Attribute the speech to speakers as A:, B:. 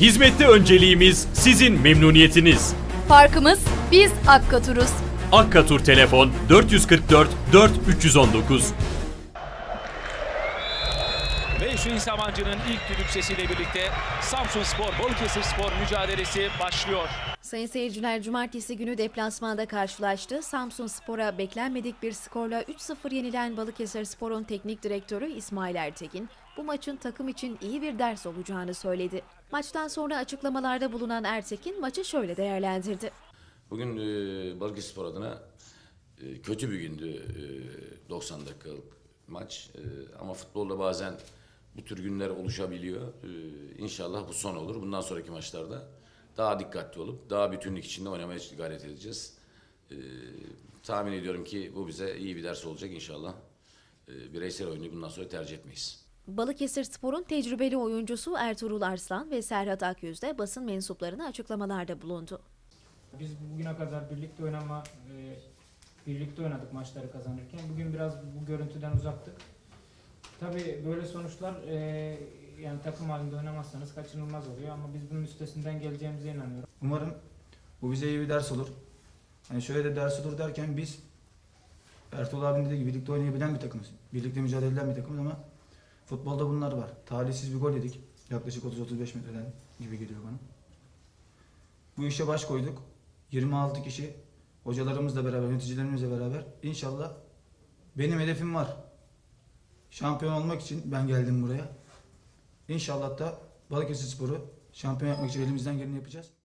A: Hizmette önceliğimiz sizin memnuniyetiniz.
B: Farkımız biz Akkatur'uz.
A: Akkatur telefon 444 4 319.
C: Ve Hüseyin Sabancı'nın ilk düdük sesiyle birlikte Samsun Spor Balıkesir Spor mücadelesi başlıyor.
B: Sayın seyirciler cumartesi günü deplasmanda karşılaştı. Samsun Spor'a beklenmedik bir skorla 3-0 yenilen Balıkesir Spor'un teknik direktörü İsmail Ertekin bu maçın takım için iyi bir ders olacağını söyledi. Maçtan sonra açıklamalarda bulunan Ertekin maçı şöyle değerlendirdi.
D: Bugün e, Balıkesirspor adına e, kötü bir gündü e, 90 dakikalık maç. E, ama futbolda bazen bu tür günler oluşabiliyor. E, inşallah bu son olur. Bundan sonraki maçlarda daha dikkatli olup daha bütünlük içinde oynamaya gayret edeceğiz. E, tahmin ediyorum ki bu bize iyi bir ders olacak inşallah. E, bireysel oyunu bundan sonra tercih etmeyiz.
B: Balıkesir Spor'un tecrübeli oyuncusu Ertuğrul Arslan ve Serhat Akyüz de basın mensuplarına açıklamalarda bulundu.
E: Biz bugüne kadar birlikte oynama, e, birlikte oynadık maçları kazanırken. Bugün biraz bu görüntüden uzaktık. Tabii böyle sonuçlar e, yani takım halinde oynamazsanız kaçınılmaz oluyor ama biz bunun üstesinden geleceğimize inanıyorum.
F: Umarım bu bize iyi bir ders olur. Yani şöyle de ders olur derken biz Ertuğrul abinin dediği gibi birlikte oynayabilen bir takımız. Birlikte mücadele eden bir takımız ama futbolda bunlar var. Talihsiz bir gol yedik. Yaklaşık 30-35 metreden gibi geliyor bana. Bu işe baş koyduk. 26 kişi hocalarımızla beraber, yöneticilerimizle beraber inşallah benim hedefim var. Şampiyon olmak için ben geldim buraya. İnşallah da Balıkesir Sporu şampiyon yapmak için elimizden geleni yapacağız.